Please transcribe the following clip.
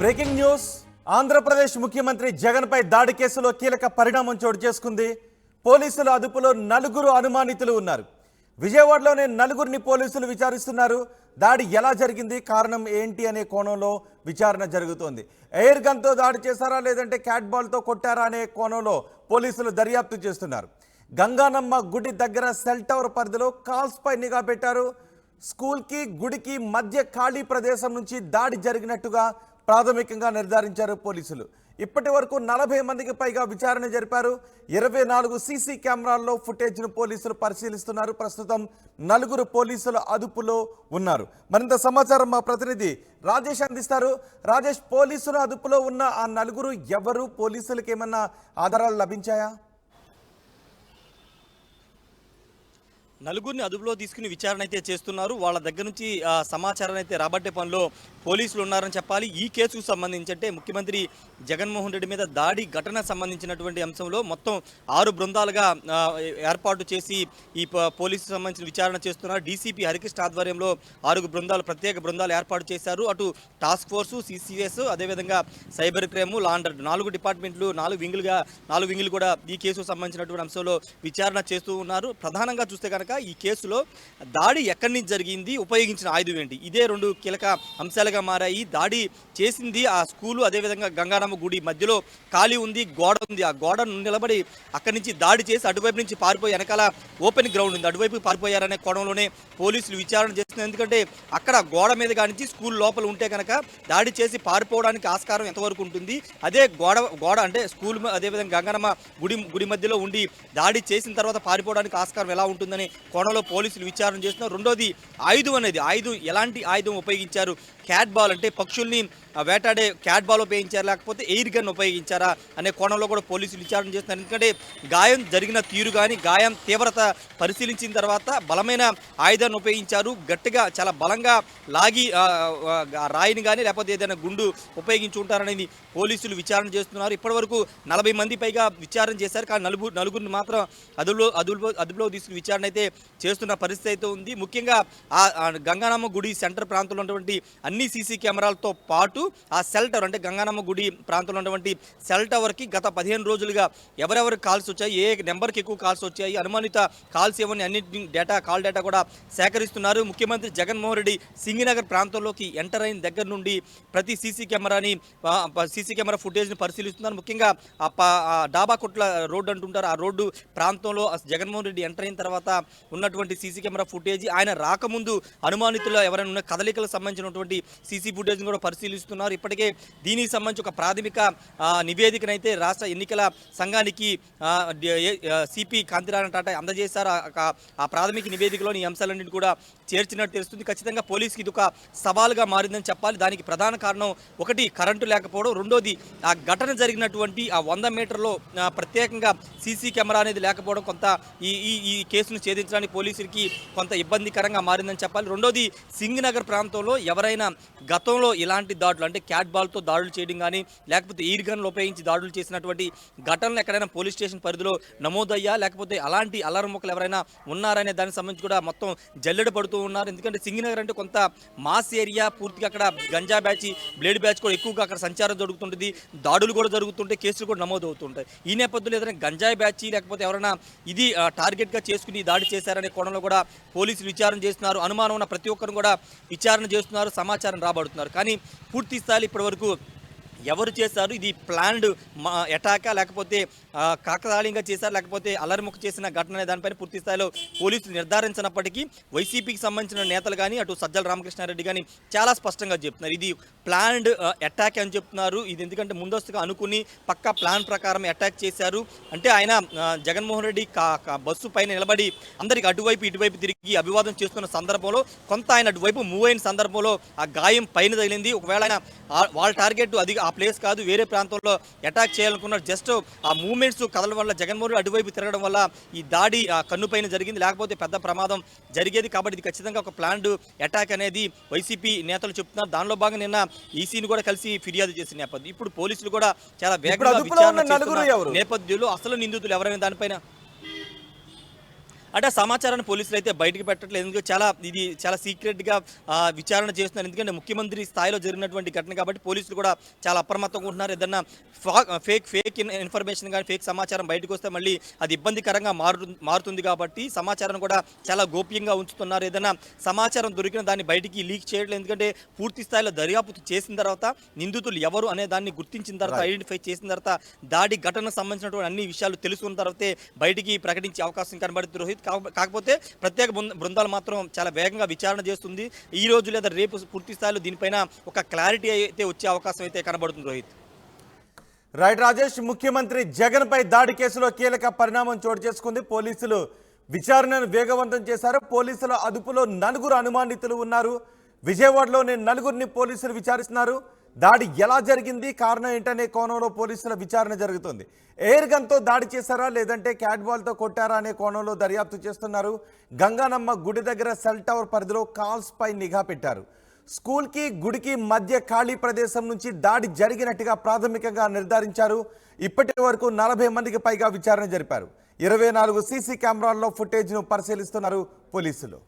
Breaking news. Andhra Pradesh ముఖ్యమంత్రి జగన్పై దాడి కేసులో కీలక పరిణామం చోటు చేసుకుంది. పోలీసుల అదుపులో నలుగురు అనుమానితులు ఉన్నారు. విజయవాడలోనే నలుగురిని పోలీసులు విచారిస్తున్నారు. దాడి ఎలా జరిగింది? కారణం ఏంటి అనే కోణంలో విచారణ జరుగుతోంది. ఎయిర్ గన్తో దాడి చేశారా? లేదంటే క్యాట్ బాల్తో కొట్టారా అనే కోణంలో పోలీసులు దర్యాప్తు చేస్తున్నారు. గంగానమ్మ గుడి దగ్గర సెల్ టవర్ పరిధిలో కాల్స్పై నిఘా పెట్టారు. స్కూల్కి గుడికి మధ్య ఖాళీ ప్రదేశం నుంచి దాడి జరిగినట్టుగా ప్రాథమికంగా నిర్ధారించారు పోలీసులు. ఇప్పటి వరకు నలభై మందికి పైగా విచారణ జరిపారు. ఇరవై నాలుగు సీసీ కెమెరాల్లో ఫుటేజ్ను పోలీసులు పరిశీలిస్తున్నారు. ప్రస్తుతం నలుగురు పోలీసుల అదుపులో ఉన్నారు. మరింత సమాచారం మా ప్రతినిధి రాజేష్ అందిస్తారు. రాజేష్ పోలీసుల అదుపులో ఉన్న ఆ నలుగురు ఎవరు? పోలీసులకు ఏమన్నా ఆధారాలు లభించాయా? నలుగురిని అదుపులో తీసుకుని విచారణ అయితే చేస్తున్నారు. వాళ్ళ దగ్గర నుంచి సమాచారం సమాచారాన్ని అయితే రాబట్టే పనిలో పోలీసులు ఉన్నారని చెప్పాలి. ఈ కేసుకు సంబంధించి అంటే ముఖ్యమంత్రి జగన్మోహన్ రెడ్డి మీద దాడి ఘటన సంబంధించినటువంటి అంశంలో మొత్తం ఆరు బృందాలుగా ఏర్పాటు చేసి ఈ ప- పోలీసు సంబంధించిన విచారణ చేస్తున్నారు. డీసీపీ హరికృష్ణ ఆధ్వర్యంలో ఆరు బృందాలు ప్రత్యేక బృందాలు ఏర్పాటు చేశారు. అటు టాస్క్ ఫోర్సు సిసిఎస్ అదేవిధంగా సైబర్ క్రైమ్ లాండర్ నాలుగు డిపార్ట్మెంట్లు నాలుగు వింగులుగా నాలుగు వింగులు కూడా ఈ కేసుకు సంబంధించినటువంటి అంశంలో విచారణ చేస్తూ ఉన్నారు. ప్రధానంగా చూస్తే కనుక ఈ కేసులో దాడి ఎక్కడి నుంచి జరిగింది ఉపయోగించిన ఆయుధం ఏంటి? ఇదే రెండు కీలక అంశాలు అంశాలుగా మారాయి. దాడి చేసింది ఆ స్కూలు అదేవిధంగా గంగారామ గుడి. మధ్యలో ఖాళీ ఉంది గోడ ఉంది. ఆ గోడ నిలబడి అక్కడి నుంచి దాడి చేసి అటువైపు నుంచి పారిపోయి వెనకాల ఓపెన్ గ్రౌండ్ ఉంది. అటువైపు పారిపోయారనే కోణంలోనే పోలీసులు విచారణ చేస్తున్నారు. ఎందుకంటే అక్కడ గోడ మీద కానించి స్కూల్ లోపల ఉంటే కనుక దాడి చేసి పారిపోవడానికి ఆస్కారం ఎంతవరకు ఉంటుంది? అదే గోడ గోడ అంటే స్కూల్ అదేవిధంగా గంగనమ్మ గుడి గుడి మధ్యలో ఉండి దాడి చేసిన తర్వాత పారిపోవడానికి ఆస్కారం ఎలా ఉంటుందని కోణంలో పోలీసులు విచారణ చేస్తున్నారు. రెండోది ఆయుధం అనేది ఆయుధం ఎలాంటి ఆయుధం ఉపయోగించారు? క్యాట్ బాల్ అంటే పక్షుల్ని వేటాడే క్యాట్ బాల్ ఉపయోగించారా? లేకపోతే ఎయిర్ గన్ ఉపయోగించారా? అనే కోణంలో కూడా పోలీసులు విచారణ చేస్తున్నారు. ఎందుకంటే గాయం జరిగిన తీరు కానీ గాయం తీవ్రత పరిశీలించిన తర్వాత బలమైన ఆయుధాన్ని ఉపయోగించారు. గట్టిగా చాలా బలంగా లాగి రాయిని కానీ లేకపోతే ఏదైనా గుండు ఉపయోగించి ఉంటారనేది పోలీసులు విచారణ చేస్తున్నారు. ఇప్పటివరకు నలభై మంది పైగా విచారణ చేశారు. కానీ నలుగురు నలుగురిని మాత్రం అదుపులో అదుపులో అదుపులో తీసుకుని విచారణ అయితే చేస్తున్న పరిస్థితి అయితే ఉంది. ముఖ్యంగా ఆ గంగానామ గుడి సెంటర్ ప్రాంతంలో ఉన్నటువంటి అన్ని సీసీ కెమెరాలతో పాటు ఆ సెల్ టవర్ అంటే గంగానమ్మ గుడి ప్రాంతంలో ఉన్నటువంటి సెల్ టవర్కి గత పదిహేను రోజులుగా ఎవరెవరు కాల్స్ వచ్చాయి ఏ నెంబర్కి ఎక్కువ కాల్స్ వచ్చాయి అనుమానిత కాల్స్ ఏమని అన్ని డేటా కాల్ డేటా కూడా సేకరిస్తున్నారు. ముఖ్యమంత్రి జగన్మోహన్ రెడ్డి సింగినగర్ ప్రాంతంలోకి ఎంటర్ అయిన దగ్గర నుండి ప్రతి సీసీ కెమెరాని సీసీ కెమెరా ఫుటేజ్ని పరిశీలిస్తున్నారు. ముఖ్యంగా ఆ డాబా కొట్ల రోడ్డు అంటుంటారు. ఆ రోడ్డు ప్రాంతంలో జగన్మోహన్ రెడ్డి ఎంటర్ అయిన తర్వాత ఉన్నటువంటి సీసీ కెమెరా ఫుటేజ్ ఆయన రాకముందు అనుమానితులు ఎవరైనా ఉన్న కదలికలకు సంబంధించినటువంటి సీసీ ఫుటేజ్ని కూడా పరిశీలిస్తున్నారు. ఇప్పటికే దీనికి సంబంధించి ఒక ప్రాథమిక నివేదికనైతే రాష్ట్ర ఎన్నికల సంఘానికి ఏ- సిపి కాంతిరాణ టాటా అందజేశారు. ఆ- ప్రాథమిక నివేదికలోని ఈ అంశాలన్నింటి కూడా చేర్చినట్టు తెలుస్తుంది. ఖచ్చితంగా పోలీస్కి ఇది ఒక సవాల్గా మారిందని చెప్పాలి. దానికి ప్రధాన కారణం ఒకటి కరెంటు లేకపోవడం. రెండోది ఆ ఘటన జరిగినటువంటి ఆ వంద మీటర్లో ప్రత్యేకంగా సీసీ కెమెరా అనేది లేకపోవడం కొంత ఈ ఈ ఈ కేసును ఛేదించడానికి పోలీసులకి కొంత ఇబ్బందికరంగా మారిందని చెప్పాలి. రెండోది సింగనగర్ ప్రాంతంలో ఎవరైనా గతంలో ఇలాంటి దాడులు అంటే క్యాట్ బాల్తో దాడులు చేయడం కానీ లేకపోతే ఈర్ గన్లు ఉపయోగించి దాడులు చేసినటువంటి ఘటనలు ఎక్కడైనా పోలీస్ స్టేషన్ పరిధిలో నమోదయ్యా? లేకపోతే అలాంటి అలారం మొక్కలు ఎవరైనా ఉన్నారనే దానికి సంబంధించి కూడా మొత్తం జల్లెడ పడుతూ ఉన్నారు. ఎందుకంటే సింగినగర్ అంటే కొంత మాస్ ఏరియా పూర్తిగా అక్కడ గంజా బ్యాచ్ బ్లేడ్ బ్యాచ్ కూడా ఎక్కువగా అక్కడ సంచారం జరుగుతుంటుంది. దాడులు కూడా జరుగుతుంటాయి కేసులు కూడా నమోదు అవుతుంటాయి ఈ నేపథ్యంలో ఏదైనా గంజాయి బ్యాచ్ లేకపోతే ఎవరైనా ఇది టార్గెట్గా చేసుకుని దాడి చేశారనే కోణంలో కూడా పోలీసులు విచారణ చేస్తున్నారు. అనుమానం ఉన్న ప్రతి ఒక్కరిని కూడా విచారణ చేస్తున్నారు. సమాచారం రాబడుతున్నారు. కానీ పూర్తి స్థాయిలో ఇప్పటివరకు ఎవరు చేశారు? ఇది ప్లాన్డ్ అటాకా లేకపోతే కాకతాళీయంగా చేశారు? లేకపోతే అలర్ముఖ చేసిన ఘటన అనే దానిపైన పూర్తి స్థాయిలో పోలీసులు నిర్ధారించినప్పటికీ వైసీపీకి సంబంధించిన నేతలు కానీ అటు సజ్జల రామకృష్ణారెడ్డి కానీ చాలా స్పష్టంగా చెప్తున్నారు. ఇది ప్లాన్డ్ అటాక్ అని చెప్తున్నారు. ఇది ఎందుకంటే ముందస్తుగా అనుకుని పక్కా ప్లాన్ ప్రకారం అటాక్ చేశారు. అంటే ఆయన జగన్మోహన్ రెడ్డి కా- బస్సు పైన నిలబడి అందరికి అటువైపు ఇటువైపు తిరిగి అభివాదం చేస్తున్న సందర్భంలో కొంత ఆయన అటువైపు మూవ్ అయిన సందర్భంలో ఆ గాయం పైన తగిలింది. ఒకవేళ ఆయన వాళ్ళ టార్గెట్ అది ఆ ప్లేస్ కాదు వేరే ప్రాంతంలో అటాక్ చేయాలనుకున్నారు. జస్ట్ ఆ మూమెంట్స్ కదలడం వల్ల జగన్మోహన్ అటువైపు తిరగడం వల్ల ఈ దాడి ఆ కన్ను పైన జరిగింది. లేకపోతే పెద్ద ప్రమాదం జరిగేది. కాబట్టి ఇది ఖచ్చితంగా ఒక ప్లాన్డ్ అటాక్ అనేది వైసీపీ నేతలు చెప్తున్నారు. దానిలో భాగంగా నిన్న ఈసీని కూడా కలిసి ఫిర్యాదు చేసిన నేపథ్యం. ఇప్పుడు పోలీసులు కూడా చాలా వేగంగా విచారణ? నేపథ్యంలో అసలు నిందితులు ఎవరైనా దానిపైన? అంటే ఆ సమాచారాన్ని పోలీసులు అయితే బయటకు పెట్టట్లేదు. ఎందుకంటే చాలా ఇది చాలా సీక్రెట్గా విచారణ చేస్తున్నారు. ఎందుకంటే ముఖ్యమంత్రి స్థాయిలో జరిగినటువంటి ఘటన కాబట్టి పోలీసులు కూడా చాలా అప్రమత్తంగా ఉంటున్నారు. ఏదన్నా ఫా- ఫేక్ ఫేక్ ఇన్- ఇన్ఫర్మేషన్ కానీ ఫేక్ సమాచారం బయటకు వస్తే మళ్ళీ అది ఇబ్బందికరంగా మారు మారుతుంది కాబట్టి సమాచారం కూడా చాలా గోప్యంగా ఉంచుతున్నారు. ఏదైనా సమాచారం దొరికిన దాన్ని బయటికి లీక్ చేయట్లేదు. ఎందుకంటే పూర్తి స్థాయిలో దర్యాప్తు చేసిన తర్వాత నిందితులు ఎవరు అనే దాన్ని గుర్తించిన తర్వాత ఐడెంటిఫై చేసిన తర్వాత దాడి ఘటనకు సంబంధించినటువంటి అన్ని విషయాలు తెలుసుకున్న తర్వాతే బయటికి ప్రకటించే అవకాశం కనబడుతుంది. రోహిత్ కాకపోతే ప్రత్యేక బృంద- బృందాలు మాత్రం చాలా వేగంగా విచారణ చేస్తుంది. ఈ రోజు లేదా రేపు పూర్తి స్థాయిలో దీనిపైన ఒక క్లారిటీ అయితే వచ్చే అవకాశం అయితే కనబడుతుంది రోహిత్. రైట్ రాజేష్ ముఖ్యమంత్రి జగన్ పై దాడి కేసులో కీలక పరిణామం చోటు చేసుకుంది. పోలీసులు విచారణను వేగవంతం చేశారు. పోలీసుల అదుపులో నలుగురు అనుమానితులు ఉన్నారు. విజయవాడలోని నలుగురిని పోలీసులు విచారిస్తున్నారు. దాడి ఎలా జరిగింది? కారణం ఏంటనే కోణంలో పోలీసుల విచారణ జరుగుతుంది. ఎయిర్ గన్తో దాడి చేశారా? లేదంటే క్యాట్ బాల్తో కొట్టారా అనే కోణంలో దర్యాప్తు చేస్తున్నారు. గంగానమ్మ గుడి దగ్గర సెల్ టవర్ పరిధిలో కాల్స్పై నిఘా పెట్టారు. స్కూల్కి గుడికి మధ్య ఖాళీ ప్రదేశం నుంచి దాడి జరిగినట్టుగా ప్రాథమికంగా నిర్ధారించారు. ఇప్పటి వరకు నలభై మందికి పైగా విచారణ జరిపారు. ఇరవై నాలుగు సీసీ కెమెరాల్లో ఫుటేజ్ను పరిశీలిస్తున్నారు పోలీసులు.